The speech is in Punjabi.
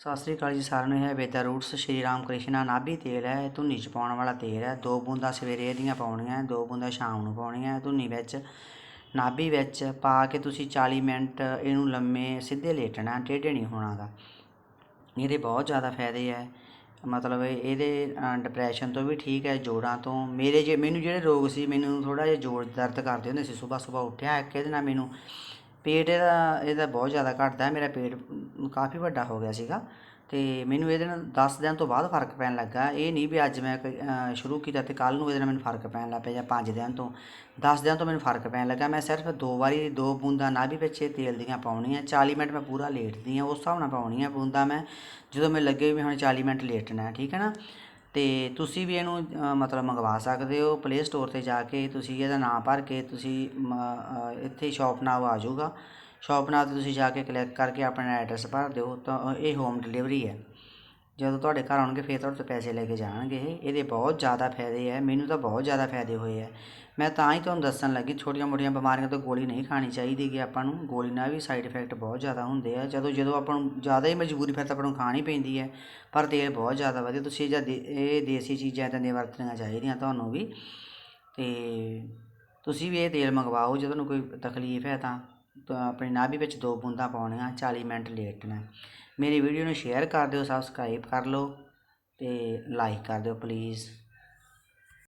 ਸਤਿ ਸ੍ਰੀ ਅਕਾਲ ਜੀ ਸਾਰਿਆਂ ਨੂੰ, ਇਹ ਹੈ ਵੇਦਾ ਰੂਟਸ, ਸ਼੍ਰੀ ਰਾਮ ਕ੍ਰਿਸ਼ਨਾ ਨਾਭੀ ਤੇਲ ਹੈ, ਇਹ ਧੁੰਨੀ ਚ ਪਾਉਣ ਵਾਲਾ ਤੇਲ ਹੈ। ਦੋ ਬੂੰਦਾਂ ਸਵੇਰੇ ਇਹਦੀਆਂ ਪਾਉਣੀਆਂ, ਦੋ ਬੂੰਦਾਂ ਸ਼ਾਮ ਨੂੰ ਪਾਉਣੀਆਂ ਧੁੰਨੀ ਵਿੱਚ, ਨਾਭੀ ਵਿੱਚ ਪਾ ਕੇ ਤੁਸੀਂ 40 ਮਿੰਟ ਇਹਨੂੰ ਲੰਮੇ ਸਿੱਧੇ ਲੇਟਣਾ ਟੇਢੇ ਨਹੀਂ ਹੋਣਾਗਾ। ਇਹਦੇ ਬਹੁਤ ਜ਼ਿਆਦਾ ਫਾਇਦੇ ਹੈ ਮਤਲਬ ਇਹਦੇ ਡਿਪਰੈਸ਼ਨ ਤੋਂ ਵੀ ਠੀਕ ਹੈ, ਜੋੜਾਂ ਤੋਂ। ਮੇਰੇ ਜੇ, ਮੈਨੂੰ ਜਿਹੜੇ ਰੋਗ ਸੀ, ਮੈਨੂੰ ਥੋੜਾ ਜਿਹਾ ਜੋੜ ਦਰਦ ਕਰਦੇ ਹੁੰਦੇ ਸੀ। ਸਵੇਰ ਸਵੇਰ ਉੱਠਿਆ, ਇੱਕ ਇਹਦੇ ਨਾਲ ਮੈਨੂੰ ਪੇਟ ਇਹਦਾ ਇਹਦਾ ਬਹੁਤ ਜ਼ਿਆਦਾ ਘਟਦਾ, ਮੇਰਾ ਪੇਟ ਕਾਫੀ ਵੱਡਾ ਹੋ ਗਿਆ ਸੀਗਾ ਤੇ ਮੈਨੂੰ ਇਹਦੇ ਨਾਲ 10 ਦਿਨ ਤੋਂ ਬਾਅਦ ਫ਼ਰਕ ਪੈਣ ਲੱਗਾ। ਇਹ ਨਹੀਂ ਵੀ ਅੱਜ ਮੈਂ ਕੋਈ, ਸ਼ੁਰੂ ਕੀਤਾ ਤੇ ਕੱਲ ਨੂੰ ਇਹਦੇ ਨਾਲ ਮੈਨੂੰ ਫ਼ਰਕ ਪੈਣ ਲੱਗ ਪਿਆ ਜਾਂ 5 ਦਿਨ ਤੋਂ। 10 ਦਿਨ ਤੋਂ ਮੈਨੂੰ ਫ਼ਰਕ ਪੈਣ ਲੱਗਾ। ਮੈਂ ਸਿਰਫ ਦੋ ਵਾਰੀ ਦੋ ਬੂੰਦਾਂ ਨਾਭੀ ਵਿੱਚ ਇਹ ਤੇਲ ਦੀਆਂ ਪਾਉਣੀਆਂ। 40 ਮਿੰਟ ਮੈਂ ਪੂਰਾ ਲੇਟਦੀ ਹਾਂ ਉਸ ਹਿਸਾਬ ਨਾਲ ਪਾਉਣੀਆਂ ਬੂੰਦਾਂ ਮੈਂ। ਜਦੋਂ ਮੈਨੂੰ ਲੱਗੇ ਵੀ ਹੁਣ 40 ਮਿੰਟ ਲੇਟਣਾ ਠੀਕ ਹੈ ਨਾ? ਤੇ ਤੁਸੀਂ ਵੀ ਇਹਨੂੰ ਮਤਲਬ ਮੰਗਵਾ ਸਕਦੇ ਹੋ ਪਲੇ ਸਟੋਰ ਤੇ ਜਾ ਕੇ। ਤੁਸੀਂ ਇਹਦਾ ਨਾਮ ਭਰ ਕੇ ਤੁਸੀਂ ਮ, ਅ, ਇੱਥੇ ਸ਼ਾਪ ਨਾਮ ਆ ਜਾਊਗਾ। ਸ਼ੋਪ ਨਾਮ ਤੇ ਤੁਸੀਂ ਜਾ ਕੇ ਕਲਿੱਕ ਕਰਕੇ ਆਪਣਾ ਐਡਰੈਸ ਭਰ ਦਿਓ, ਤਾਂ ਇਹ ਹੋਮ ਡਿਲੀਵਰੀ ਹੈ। ਜਦੋਂ ਤੁਹਾਡੇ ਘਰ ਆਉਣਗੇ, ਫਿਰ ਤੁਹਾਡੇ ਤੋਂ ਪੈਸੇ ਲੈ ਕੇ ਜਾਣਗੇ। ਇਹ ਇਹਦੇ ਬਹੁਤ ਜ਼ਿਆਦਾ ਫਾਇਦੇ ਹੈ ਮੈਨੂੰ ਤਾਂ ਬਹੁਤ ਜ਼ਿਆਦਾ ਫਾਇਦੇ ਹੋਏ ਹੈ ਮੈਂ ਤਾਂ ਹੀ ਤੁਹਾਨੂੰ ਦੱਸਣ ਲੱਗੀ ਛੋਟੀਆਂ ਮੋਟੀਆਂ ਬਿਮਾਰੀਆਂ ਤੋਂ ਗੋਲੀ ਨਹੀਂ ਖਾਣੀ ਚਾਹੀਦੀ ਕਿ ਆਪਾਂ ਨੂੰ। ਗੋਲੀ ਨਾਲ ਵੀ ਸਾਈਡ ਇਫੈਕਟ ਬਹੁਤ ਜ਼ਿਆਦਾ ਹੁੰਦੇ ਆ। ਜਦੋਂ ਜਦੋਂ ਆਪਾਂ ਨੂੰ ਜ਼ਿਆਦਾ ਹੀ ਮਜਬੂਰੀ ਫਿਰ ਤਾਂ ਆਪਾਂ ਨੂੰ ਖਾਣੀ ਪੈਂਦੀ ਹੈ। ਪਰ ਤੇਲ ਬਹੁਤ ਜ਼ਿਆਦਾ ਵਧੀਆ, ਤੁਸੀਂ ਜਦ ਇਹ ਦੇਸੀ ਚੀਜ਼ਾਂ ਤਾਂ ਵਰਤਣੀਆਂ ਚਾਹੀਦੀਆਂ ਤੁਹਾਨੂੰ ਵੀ। ਤੇ ਤੁਸੀਂ ਵੀ ਇਹ ਤੇਲ ਮੰਗਵਾਓ ਜੇ ਤੁਹਾਨੂੰ ਕੋਈ ਤਕਲੀਫ ਹੈ ਤਾਂ। ਆਪਣੀ ਨਾਭੀ ਵਿੱਚ ਦੋ ਬੂੰਦਾਂ ਪਾਉਣੀਆਂ 40 ਮਿੰਟ ਲੇਟਣਾ ਮੇਰੀ ਵੀਡੀਓ ਨੂੰ ਸ਼ੇਅਰ ਕਰ ਦਿਓ ਸਬਸਕ੍ਰਾਈਬ ਕਰ ਲਓ ਅਤੇ ਲਾਈਕ ਕਰ ਦਿਓ ਪਲੀਜ਼